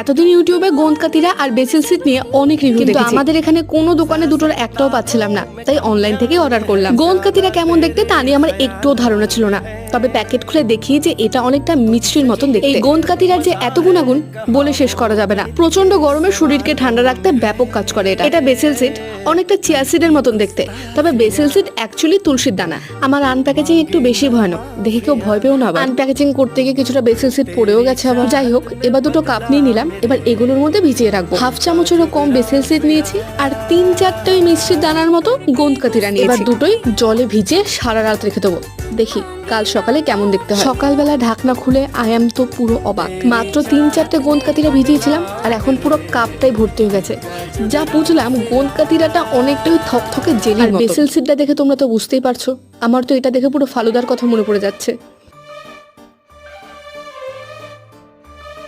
এতদিন ইউটিউবে গোন্দ কাতিরা আর basil seat নিয়ে অনেক রিভিউ কিন্তু দেখেছি। আমাদের এখানে কোনো দোকানে দুটোর একটাও পাচ্ছিলাম না তাই অনলাইন থেকে অর্ডার করলাম। গোন্দ কাতিরা কেমন দেখতে তা নিয়ে আমার একটুও ধারণা ছিল না। তবে প্যাকেট খুলে দেখি যে এটা অনেকটা মিষ্টির মতন দেখতে। এই কাতিরার যে এত গুণাগুণ বলে শেষ করা যাবে না। প্রচণ্ড গরমে শরীরকে ঠান্ডা রাখতে ব্যাপক কাজ করে এটা। এটা বেসেল সিট অনেকটা চিয়া সিডের মতন দেখতে। তবে বেসেল সিট অ্যাকচুয়ালি তুলসীর দানা। আমার আনপ্যাকেজিং একটু বেশি ভয়ানক। দেখে কেউ ভয় পেও না আনপ্যাকেজিং করতে গিয়ে কিছুটা বেসেল সিট পড়েও গেছে আবার। যাই হোক, এবার দুটো কাপ নিয়ে নিলাম। এবার এগুলোর মধ্যে ভিজিয়ে রাখব। হাফ চামচেরও কম বেসিল সিট নিয়েছি। আর তিন চারটে মিষ্টির দানার মতো গোন্দ কাতিরা নিয়েছি। এবার দুটোই জলে ভিজে সারা রাত রেখে দেবো। দেখি। কাল সকালে কেমন দেখতে হয়? সকালবেলা ঢাকনা খুলে আয়াম তো পুরো অবাক। মাত্র তিন চারটে গোন্দ কাতিরা ভিজিয়েছিলাম আর এখন পুরো কাপটাই ভর্তি হয়ে গেছে। যা বুঝলাম গোন্দ কাতিরাটা অনেকটাই থকথকে জেলি বেসেল সিটটা দেখে তোমরা তো বুঝতেই পারছ। আমার তো এটা দেখে পুরো ফালুদার কথা মনে পড়ে যাচ্ছে।